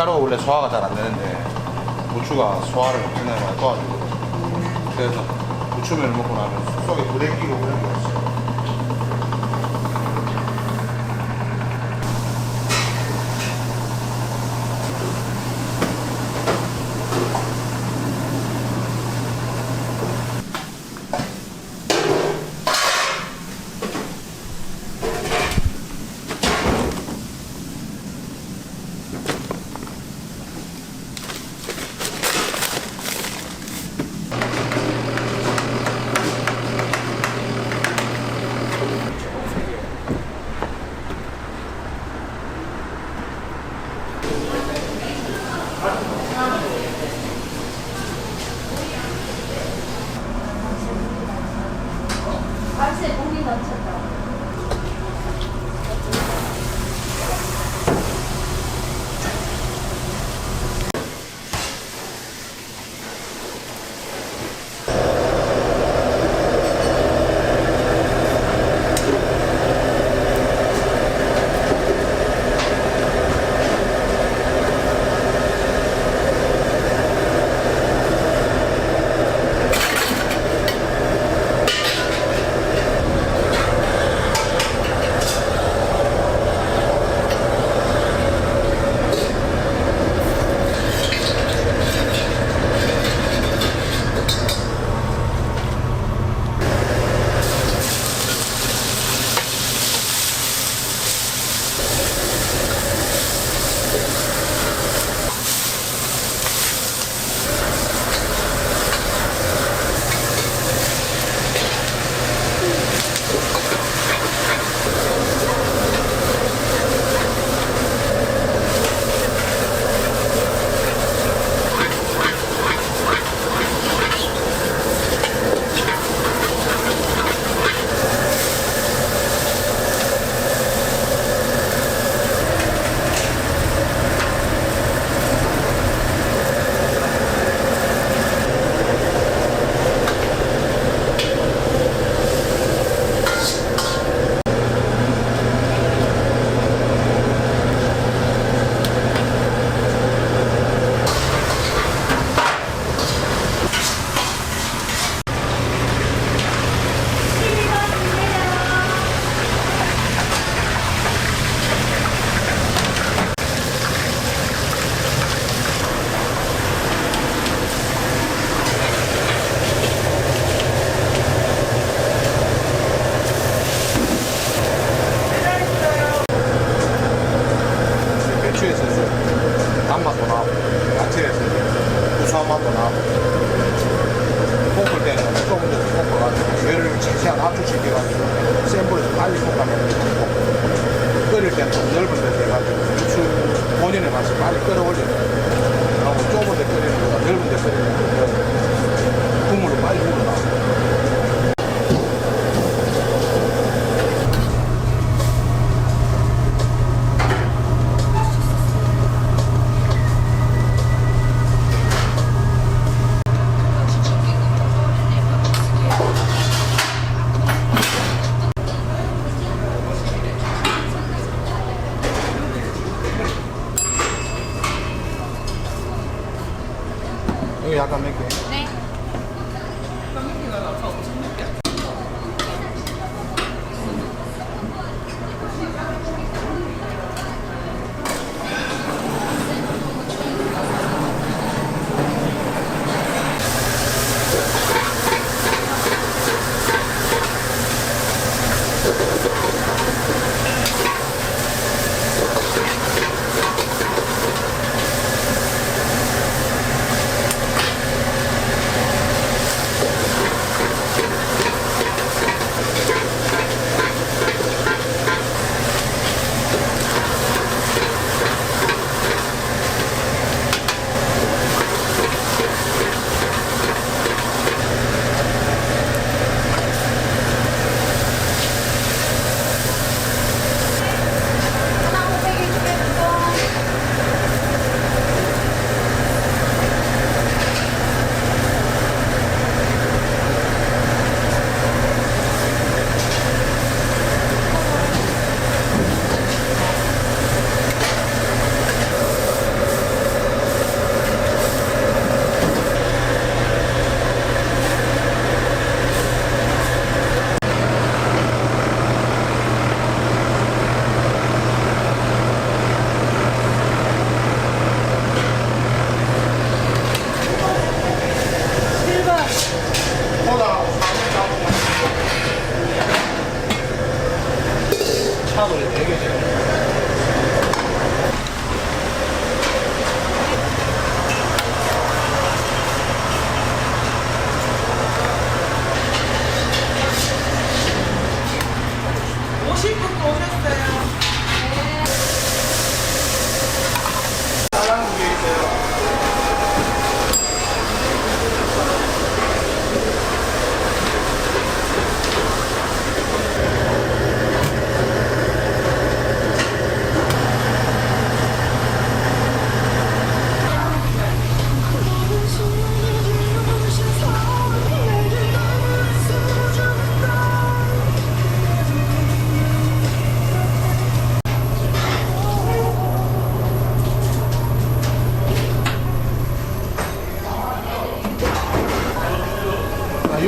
밀가루가 원래 소화가 잘 안 되는데 고추가 소화를 굉장히 많이 도와주고 그래서 고추면을 먹고 나면 속에 불에 끼고 그런 게 없어요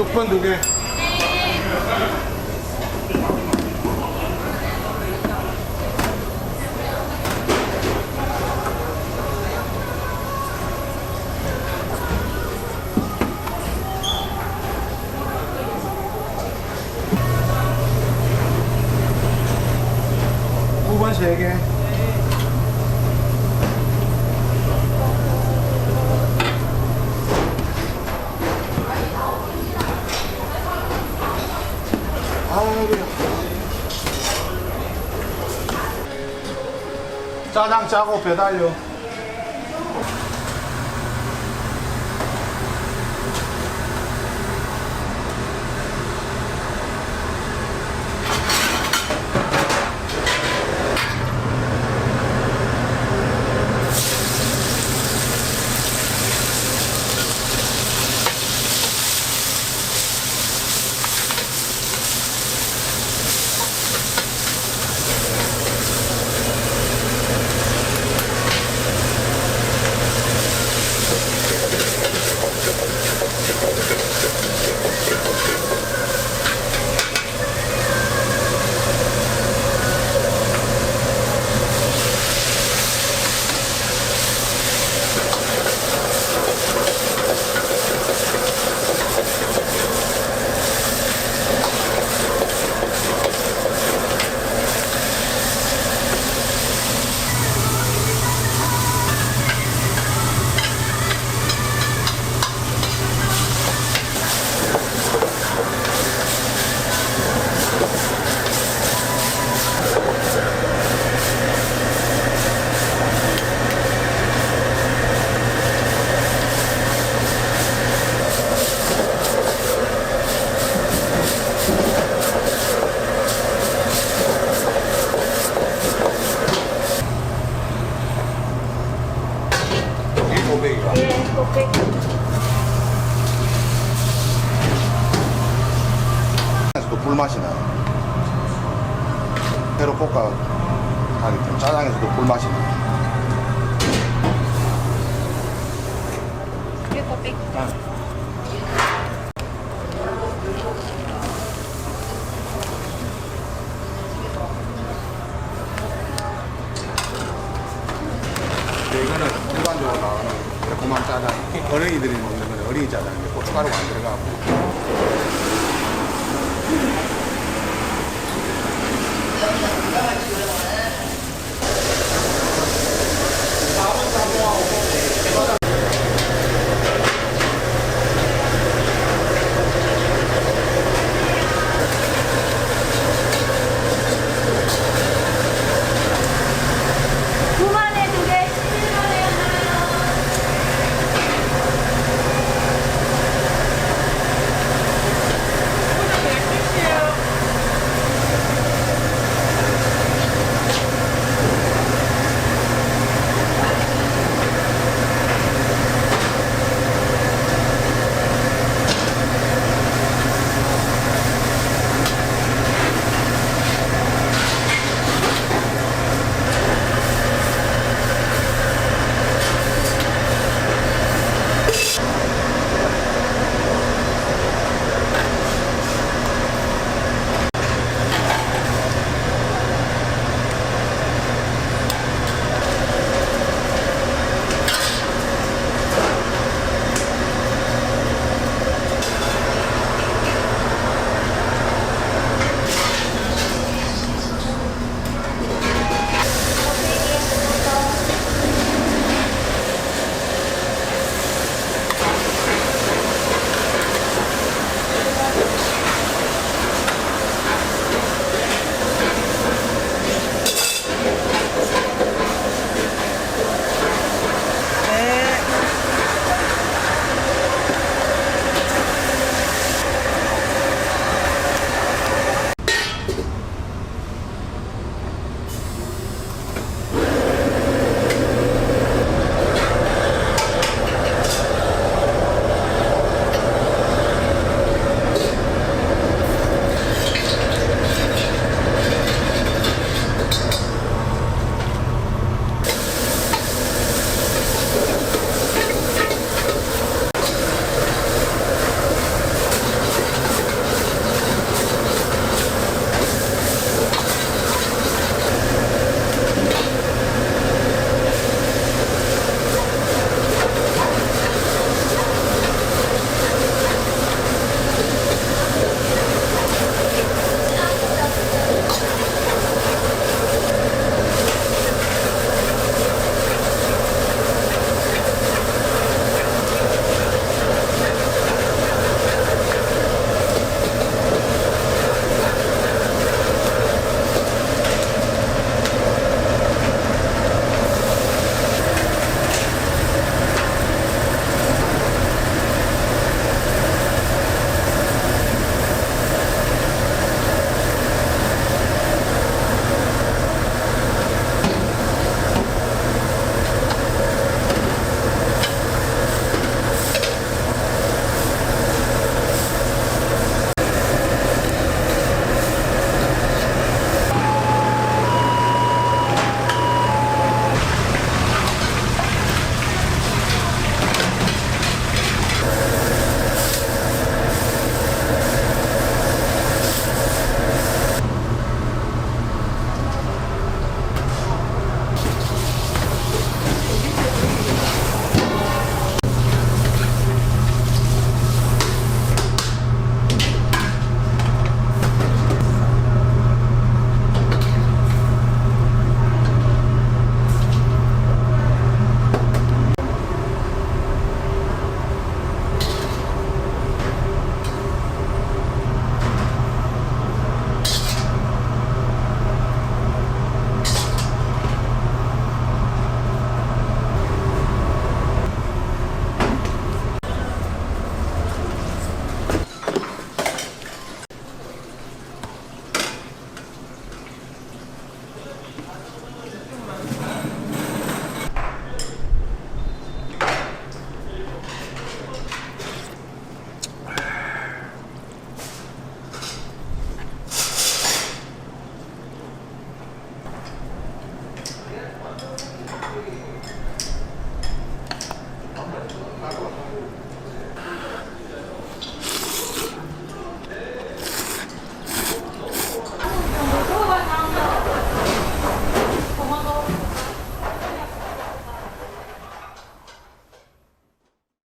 6번 두 개. 짜장 짜고 배달료. 회로 볶아 하기 때문에 짜장에서도 불맛이 나요. 근데 이거는 일반적으로 나오는 매콤한 짜장. 어린이들이 먹는 건 어린이 짜장인데 고춧가루가 안 들어가고.